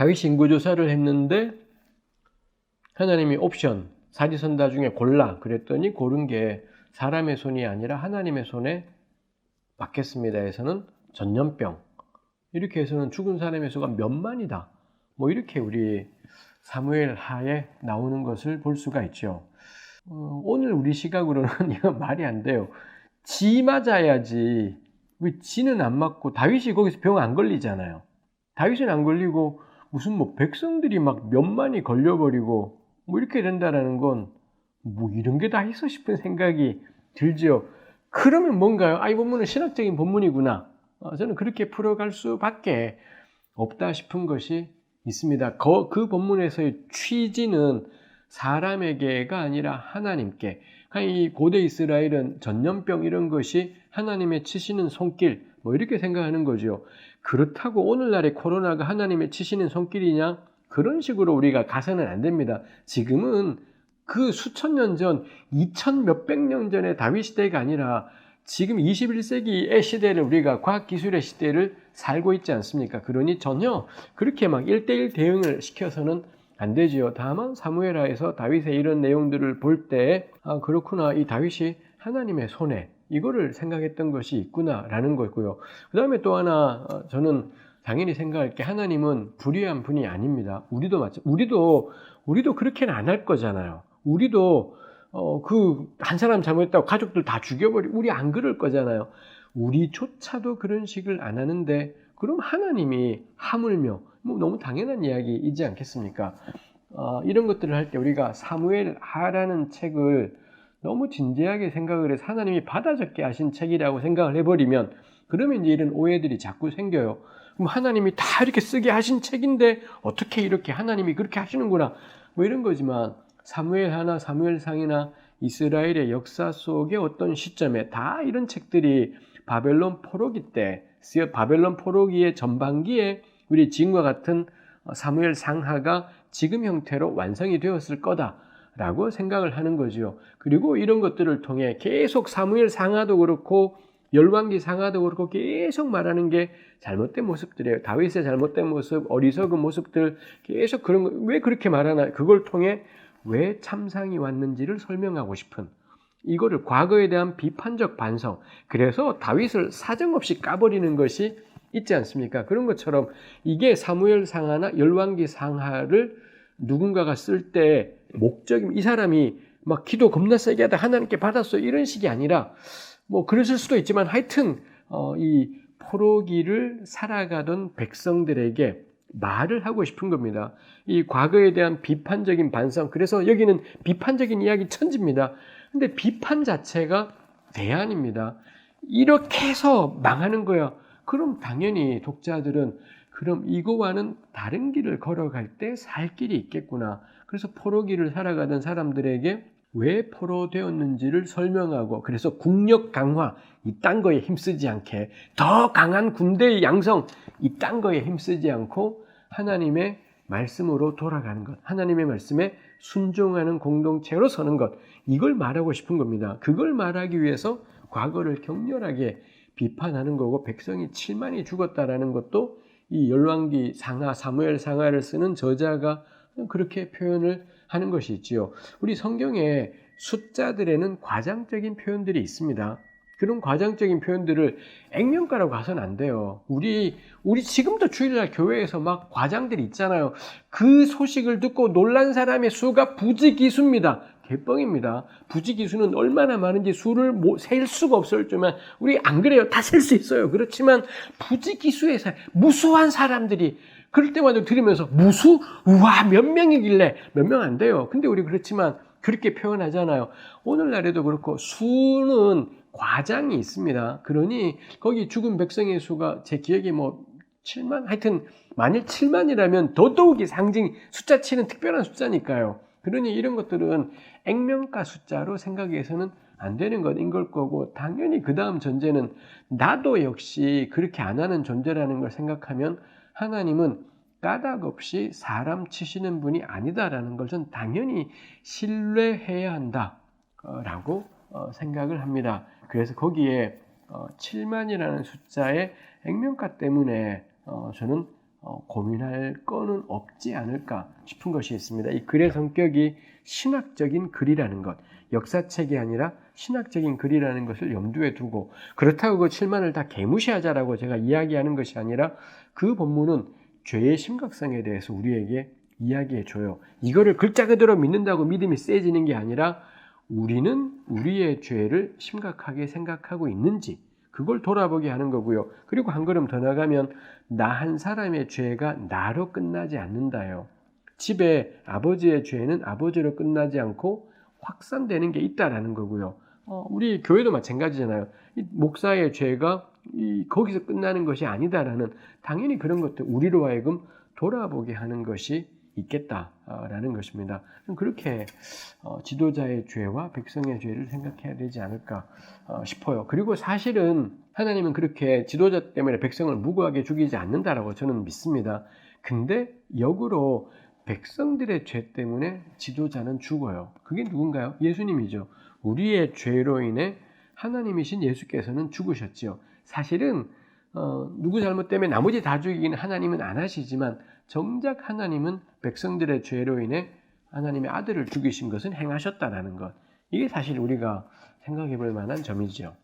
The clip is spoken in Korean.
다윗이 인구 조사를 했는데 하나님이 옵션 사지선다 중에 골라 그랬더니 고른 게 사람의 손이 아니라 하나님의 손에 맡겠습니다 에서는 전염병 이렇게 해서는 죽은 사람의 수가 몇만이다. 뭐 이렇게 우리 사무엘 하에 나오는 것을 볼 수가 있죠. 어, 오늘 우리 시각으로는 이건 말이 안 돼요. 지 맞아야지. 왜 지는 안 맞고 다윗이 거기서 병 안 걸리잖아요. 다윗은 안 걸리고 무슨 뭐 백성들이 막 몇만이 걸려버리고 뭐 이렇게 된다라는 건 뭐 이런 게 다 있어 싶은 생각이 들죠. 그러면 뭔가요? 아, 이 본문은 신학적인 본문이구나. 어, 저는 그렇게 풀어갈 수밖에 없다 싶은 것이 있습니다. 그, 그 본문에서의 취지는 사람에게가 아니라 하나님께. 이 고대 이스라엘은 전염병 이런 것이 하나님의 치시는 손길, 뭐 이렇게 생각하는 거죠. 그렇다고 오늘날의 코로나가 하나님의 치시는 손길이냐? 그런 식으로 우리가 가서는 안 됩니다. 지금은 그 수천 년 전, 이천 몇백 년 전의 다윗 시대가 아니라 지금 21세기의 시대를 우리가 과학기술의 시대를 살고 있지 않습니까? 그러니 전혀 그렇게 막 1대1 대응을 시켜서는 안 되지요. 다만 사무엘하에서 다윗의 이런 내용들을 볼 때, 아, 그렇구나. 이 다윗이 하나님의 손에 이거를 생각했던 것이 있구나라는 거고요. 그 다음에 또 하나 어, 저는 당연히 생각할 게 하나님은 불의한 분이 아닙니다. 우리도 마찬 우리도 우리도 그렇게는 안 할 거잖아요. 우리도 어, 그, 한 사람 잘못했다고 가족들 다 죽여버리고, 우리 안 그럴 거잖아요. 우리조차도 그런 식을 안 하는데, 그럼 하나님이 하물며, 뭐 너무 당연한 이야기이지 않겠습니까? 어, 이런 것들을 할 때 우리가 사무엘 하라는 책을 너무 진지하게 생각을 해서 하나님이 받아 적게 하신 책이라고 생각을 해버리면, 그러면 이제 이런 오해들이 자꾸 생겨요. 그럼 하나님이 다 이렇게 쓰게 하신 책인데, 어떻게 이렇게 하나님이 그렇게 하시는구나. 뭐 이런 거지만, 사무엘 하나, 사무엘상이나 이스라엘의 역사 속의 어떤 시점에 다 이런 책들이 바벨론 포로기 때, 바벨론 포로기의 전반기에 우리 지금과 같은 사무엘 상하가 지금 형태로 완성이 되었을 거다 라고 생각을 하는 거죠. 그리고 이런 것들을 통해 계속 사무엘 상하도 그렇고 열왕기 상하도 그렇고 계속 말하는 게 잘못된 모습들이에요. 다윗의 잘못된 모습, 어리석은 모습들 계속 그런 거, 왜 그렇게 말하나? 그걸 통해 왜 참상이 왔는지를 설명하고 싶은 이거를 과거에 대한 비판적 반성. 그래서 다윗을 사정없이 까버리는 것이 있지 않습니까? 그런 것처럼 이게 사무엘 상하나 열왕기 상하를 누군가가 쓸때 목적이 이 사람이 막 기도 겁나 세게 하다 하나님께 받았어 이런 식이 아니라 뭐 그랬을 수도 있지만 하여튼 어, 이 포로기를 살아가던 백성들에게 말을 하고 싶은 겁니다. 이 과거에 대한 비판적인 반성. 그래서 여기는 비판적인 이야기 천지입니다. 근데 비판 자체가 대안입니다. 이렇게 해서 망하는 거야. 그럼 당연히 독자들은 그럼 이거와는 다른 길을 걸어갈 때 살 길이 있겠구나. 그래서 포로기를 살아가던 사람들에게 왜 포로되었는지를 설명하고 그래서 국력 강화 이딴 거에 힘쓰지 않게 더 강한 군대의 양성 이딴 거에 힘쓰지 않고 하나님의 말씀으로 돌아가는 것 하나님의 말씀에 순종하는 공동체로 서는 것 이걸 말하고 싶은 겁니다. 그걸 말하기 위해서 과거를 격렬하게 비판하는 거고 백성이 7만이 죽었다라는 것도 이 열왕기 상하 사무엘 상하를 쓰는 저자가 그렇게 표현을 하는 것이 있지요. 우리 성경에 숫자들에는 과장적인 표현들이 있습니다. 그런 과장적인 표현들을 액면가라고 가서는 안 돼요. 우리, 우리 지금도 주일날 교회에서 막 과장들이 있잖아요. 그 소식을 듣고 놀란 사람의 수가 부지기수입니다. 개뻥입니다. 부지기수는 얼마나 많은지 수를 셀 수가 없을 줄만 우리 안 그래요. 다 셀 수 있어요. 그렇지만 부지기수에서 무수한 사람들이 그럴 때마다 들으면서 무수? 우와 몇 명이길래 몇 명 안 돼요. 근데 우리 그렇지만 그렇게 표현하잖아요. 오늘날에도 그렇고 수는 과장이 있습니다. 그러니 거기 죽은 백성의 수가 제 기억에 뭐 7만 하여튼 만일 7만이라면 더더욱이 상징 숫자 7은 특별한 숫자니까요. 그러니 이런 것들은 액면가 숫자로 생각해서는 안 되는 것인 걸 거고 당연히 그 다음 전제는 나도 역시 그렇게 안 하는 존재라는 걸 생각하면 하나님은 까닭 없이 사람 치시는 분이 아니다라는 것은 당연히 신뢰해야 한다라고 어, 생각을 합니다. 그래서 거기에 7만이라는 어, 숫자의 액면가 때문에 어, 저는 어, 고민할 건은 없지 않을까 싶은 것이 있습니다. 이 글의 성격이 신학적인 글이라는 것, 역사책이 아니라 신학적인 글이라는 것을 염두에 두고 그렇다고 그 7만을 다 개무시하자라고 제가 이야기하는 것이 아니라 그 본문은 죄의 심각성에 대해서 우리에게 이야기해 줘요. 이거를 글자 그대로 믿는다고 믿음이 세지는 게 아니라 우리는 우리의 죄를 심각하게 생각하고 있는지 그걸 돌아보게 하는 거고요. 그리고 한 걸음 더 나가면 나 한 사람의 죄가 나로 끝나지 않는다요. 집에 아버지의 죄는 아버지로 끝나지 않고 확산되는 게 있다라는 거고요. 어, 우리 교회도 마찬가지잖아요. 이 목사의 죄가 이 거기서 끝나는 것이 아니다라는 당연히 그런 것들 우리로 하여금 돌아보게 하는 것이 있겠다라는 것입니다. 그렇게 어, 지도자의 죄와 백성의 죄를 생각해야 되지 않을까 어, 싶어요. 그리고 사실은 하나님은 그렇게 지도자 때문에 백성을 무고하게 죽이지 않는다라고 저는 믿습니다. 근데 역으로 백성들의 죄 때문에 지도자는 죽어요. 그게 누군가요? 예수님이죠. 우리의 죄로 인해 하나님이신 예수께서는 죽으셨지요. 사실은 어, 누구 잘못 때문에 나머지 다 죽이기는 하나님은 안 하시지만 정작 하나님은 백성들의 죄로 인해 하나님의 아들을 죽이신 것은 행하셨다라는 것. 이게 사실 우리가 생각해 볼 만한 점이죠.